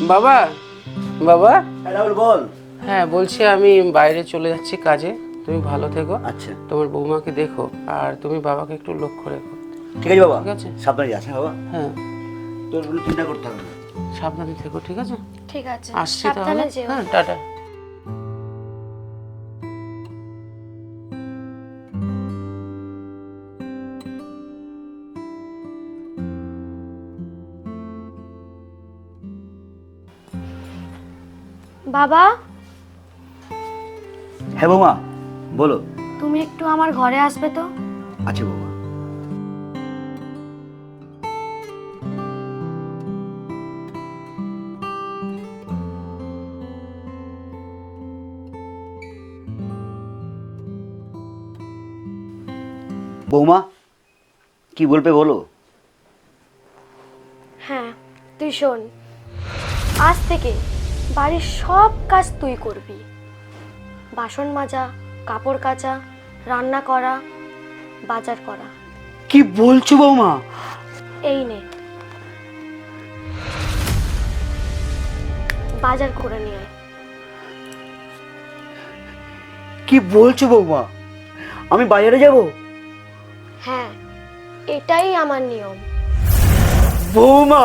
বাবা বাবা? হ্যাঁ রাহুল বল। হ্যাঁ বলছি আমি বাইরে চলে যাচ্ছি কাজে। তুমি ভালো থেকো। আচ্ছা। তোমার বৌমাকে দেখো আর তুমি বাবাকে একটু লক্ষ্য রেখো। ঠিক আছে বাবা। ঠিক আছে। সাবধানে যাস হ্যাঁ বাবা। হ্যাঁ। তোর চিন্তা করতে হবে না। সাবধানে থেকো ঠিক আছে? ঠিক আছে। আসছি তাহলে? যেও। হ্যাঁ টাটা। বাবা? হ্যাঁ বৌমা বলো। তুমি একটু আমার ঘরে আসবে তো? আছে বৌমা। বৌমা কি বলবে বলো? হ্যাঁ তুই শোন। আজ থেকে বাড়ির সব কাজ তুই করবি। বাসন মাজা কাপড় কাচা রান্না করা বাজার করা। কি বলছো বৌমা? এই নে। বাজার করে নিয়ে। কি বলছো বৌমা? আমি বাজারে যাব? হ্যাঁ এটাই আমার নিয়ম। বৌমা!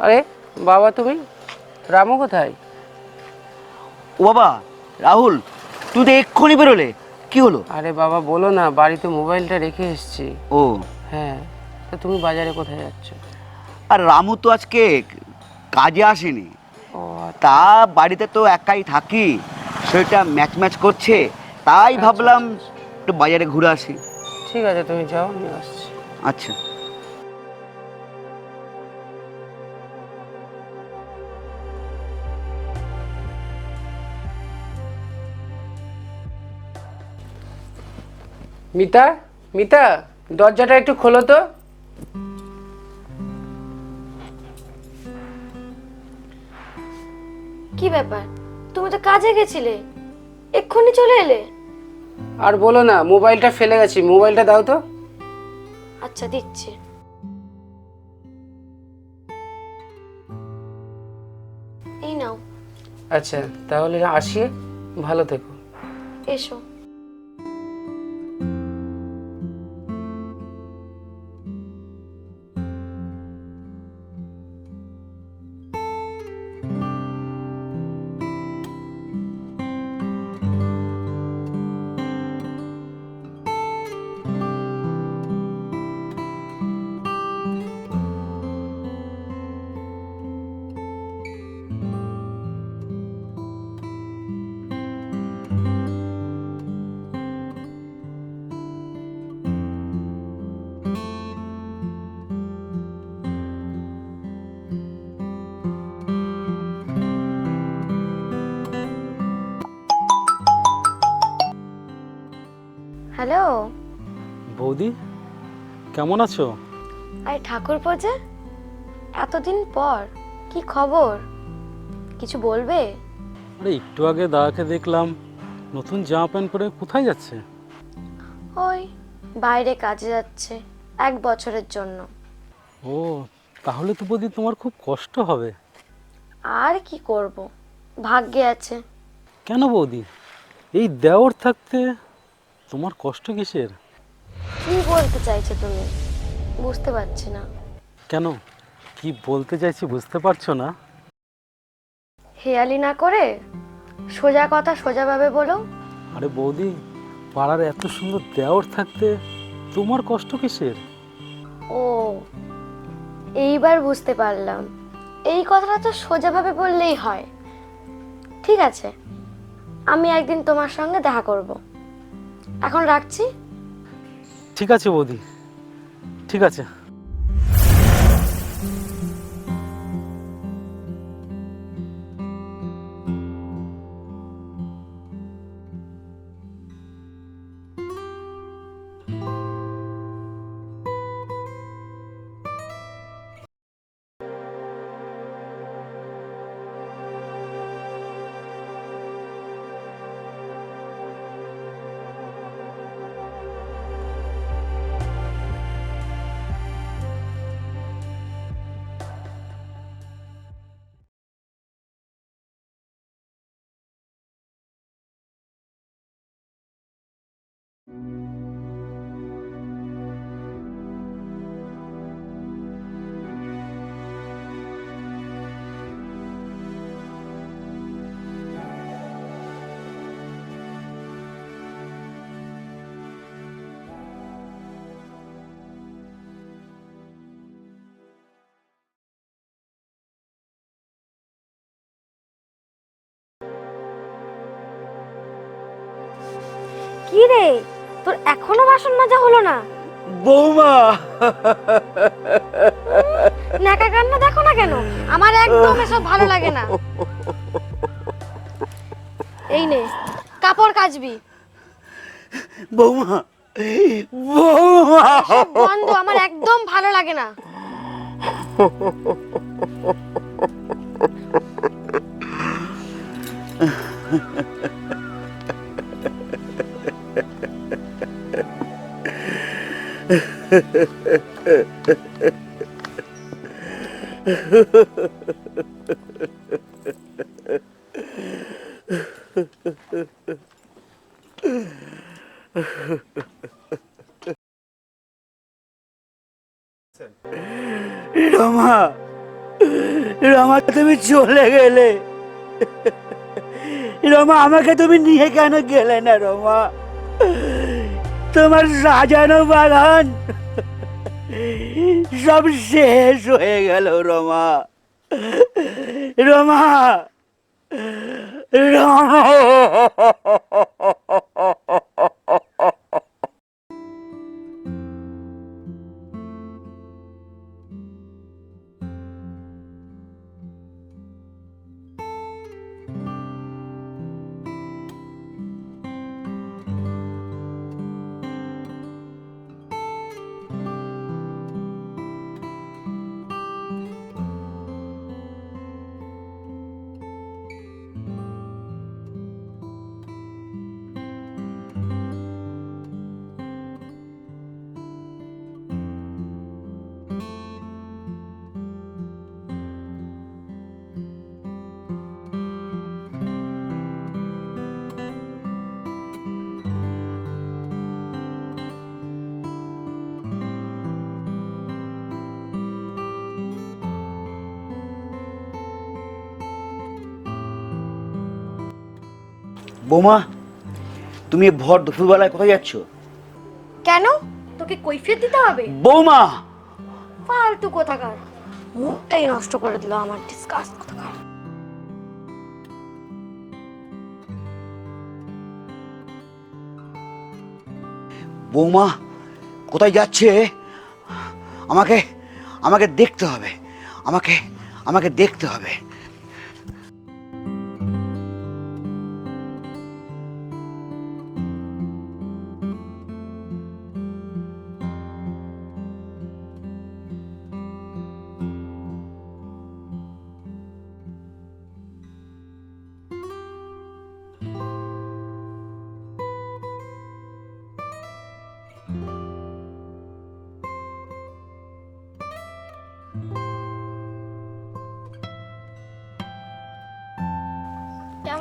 আরে বাবা তুমি? রামু কোথায়? ও বাবা রাহুল তুই তো এক্ষুনি বেরোলে। কি হলো? আরে বাবা বলো না বাড়িতে মোবাইলটা রেখে এসেছি। ও। হ্যাঁ তো তুমি বাজারে কোথায় যাচ্ছ? আর রামু তো আজকে কাজে আসেনি। ও আচ্ছা। তা বাড়িতে তো একাই থাকি সেটা ম্যাচ ম্যাচ করছে তাই ভাবলাম একটু বাজারে ঘুরে আসি। ঠিক আছে তুমি যাও আমি আসছি। আচ্ছা। মিতা মিতা দরজাটা একটু খোলো তো। কি ব্যাপার? তুমি তো কাজে গেছিলে। এক্ষুনি চলে এলে। আর বলো না মোবাইলটা ফেলে গেছি। মোবাইলটা দাও তো। আচ্ছা দিচ্ছি। এই নাও। আচ্ছা তাহলে আসি। ভালো থেকো। এসো। হ্যালো। বৌদি কেমন আছো? আরে ঠাকুর যে এতদিন পর কি খবর? কিছু বলবে? আরে একটু আগে দাদাকে দেখলাম নতুন জামা প্যান্ট পরে কোথায় যাচ্ছে? ওই বাইরে কাজে যাচ্ছে এক বছরের জন্য। ও তাহলে তো বৌদি তোমার খুব কষ্ট হবে। আর কি করব? ভাগ্যে আছে। কেন বৌদি? এই দেওর থাকতে তোমার কষ্ট কিসের? কি বলতে চাইছো তুমি? বুঝতে পারছি না। কেন? কি বলতে চাইছি বুঝতে পারছ না? হেয়ালি না করে সোজা কথা সোজাভাবে বলো। আরে বৌদি পাড়ার এত সুন্দর দেওর থাকতে তোমার কষ্ট কিসের? ও এইবার বুঝতে পারলাম। এই কথাটা তো সোজাভাবে বললেই হয়। ঠিক আছে আমি একদিন তোমার সঙ্গে দেখা করব। এখন রাখছি? ঠিক আছে বৌদি। ঠিক আছে। কি রে তোর এখনও বাসন মাজা হলো না? বৌমা। নাকা কান্না দেখো না কেন? আমার একদম এসব ভালো লাগে না। এই নে কাপড় কাচবি। বৌমা বৌমা। বন্ধ আমার একদম ভালো লাগে না। রমা রমা তুমি চলে গেলে রমা আমাকে তুমি নিয়ে কেন গেলে না রমা তোমার সাজানো বাগান সব শেষ হয়ে গেল রমা রমা রমা বৌমা তুমি ভর দুপুরবেলায় কোথায় যাচ্ছ? কেন? তোকে কৈফিয়ত দিতে হবে? বৌমা! ফালতু কোথাকার। মুখটাই নষ্ট করে দিল আমার ডিসকাস কোথাকার। বৌমা কোথায় যাচ্ছে? আমাকে আমাকে দেখতে হবে। আমাকে আমাকে দেখতে হবে।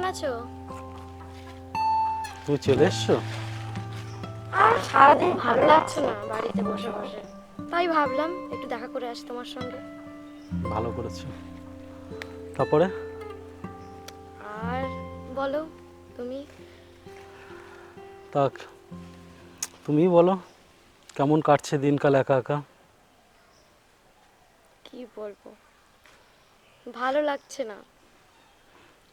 কেমন আছো? তুমি চলে এসছো? আর সারাদিন ভালো লাগছে না বাড়িতে বসে বসে। তাই ভাবলাম একটু দেখা করে আসি তোমার সঙ্গে। ভালো করেছ। তারপরে? আর বলো তুমি? তাক তুমি বলো কেমন কাটছে দিনকাল একা একা? কি বলব? ভালো লাগছে না।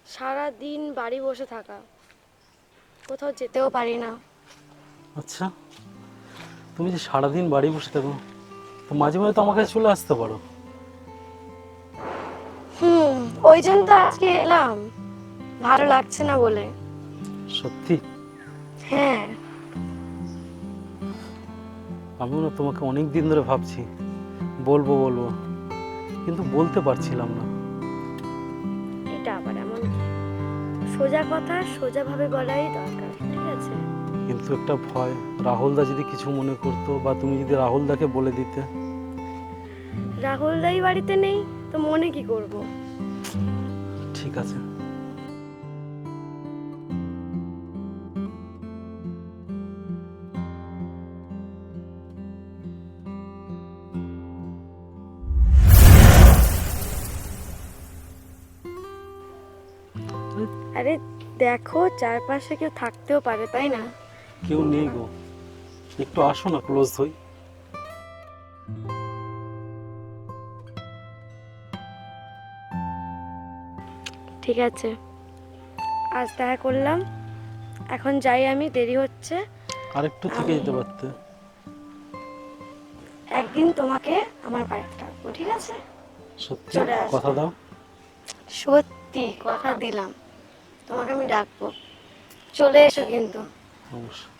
সারা দিন বাড়ি বসে থাকা। কোথাও যেতেও পারি না। আচ্ছা। তুমি যে সারাদিন বাড়ি বসে থাকো তো মাঝে মাঝে তো আমার কাছে চলে আসতে পারো। হুম ওই জন্য তো আজকে এলাম। ভালো লাগছে না বলে। সত্যি? হ্যাঁ। আমিও না তোমাকে অনেক দিন ধরে ভাবছি। বলব বলব। কিন্তু বলতে পারছিলাম না। সোজা কথা সোজাভাবে বলাই দরকার ঠিক আছে? কিন্তু একটা ভয়। রাহুলদা যদি কিছু মনে করতো বা তুমি যদি রাহুলদাকে বলে দিতে? রাহুল দাই বাড়িতে নেই তো মনে কি করব? ঠিক আছে। আরে দেখো চারপাশে কেউ থাকতেও পারে তাই না? কেউ নেই গো। একটু আসো না ক্লোজ হই। ঠিক আছে। আজ দেখা করলাম। এখন যাই আমি দেরি হচ্ছে। আর একটু থেকে যেতে পারতে। একদিন তোমাকে আমার বাড়িতে ডাকবো ঠিক আছে? সত্যি? চলে আসো। কথা দাও। সত্যি কথা দিলাম। তোমাকে আমি ডাকবো। চলে এসো কিন্তু। অবশ্যই।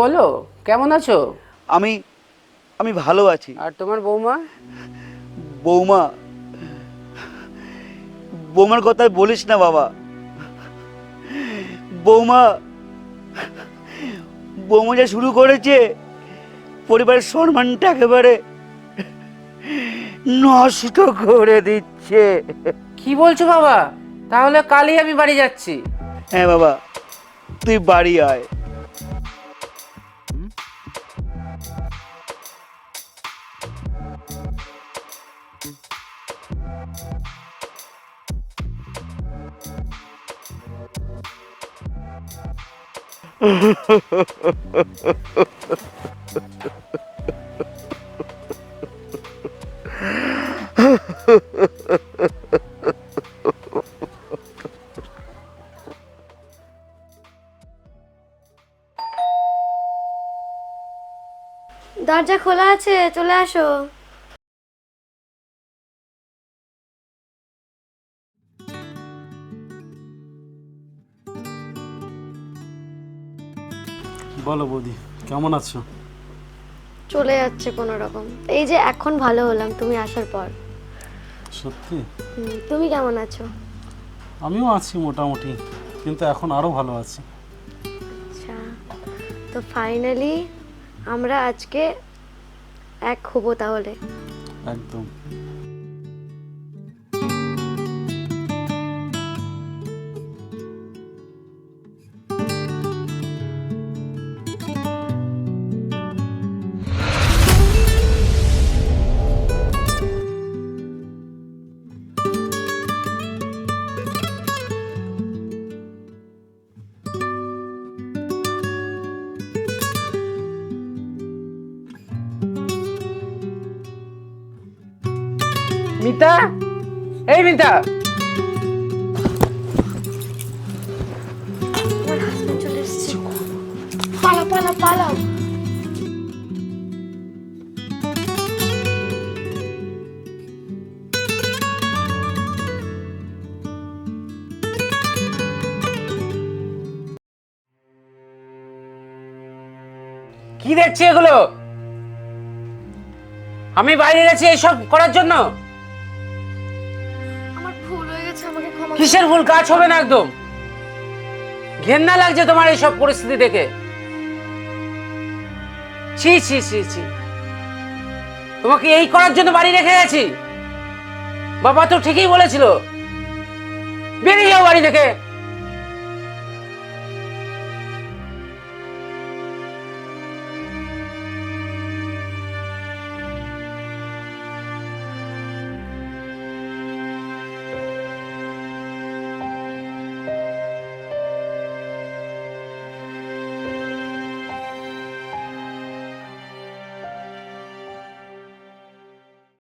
বলো কেমন আছো? আমি আমি ভালো আছি। আর তোমার বৌমা? বৌমা বৌমার কথা বলিস না বাবা। বৌমা বৌমা যা শুরু করেছে পরিবারের সম্মানটা একেবারে নষ্ট করে দিচ্ছে। কি বলছো বাবা? তাহলে কালই আমি বাড়ি যাচ্ছি। হ্যাঁ বাবা তুই বাড়ি আয়। দরজা খোলা আছে চলে আসো। বলো বৌদি কেমন আছো? চলে যাচ্ছে কোনো রকম। এই যে এখন ভালো হলাম তুমি আসার পর। সত্যি? হুম, তুমি কেমন আছো? আমিও আছি মোটামুটি কিন্তু এখন আরও ভালো আছি। আচ্ছা তো ফাইনালি আমরা আজকে এক হব তাহলে। একদম। মিতা এই মিতা পালা পালা পালাও কি দেখছি এগুলো? আমি বাইরে গেছি এইসব করার জন্য? কিসের ভুল? কাজ হবে না একদম। ঘেন্না লাগছে তোমার এইসব পরিস্থিতি দেখে। ছি ছি ছি ছি। তোমাকে এই করার জন্য বাড়ি রেখে গেছি। বাবা তো ঠিকই বলেছিল। বেরিয়ে যাও বাড়ি থেকে।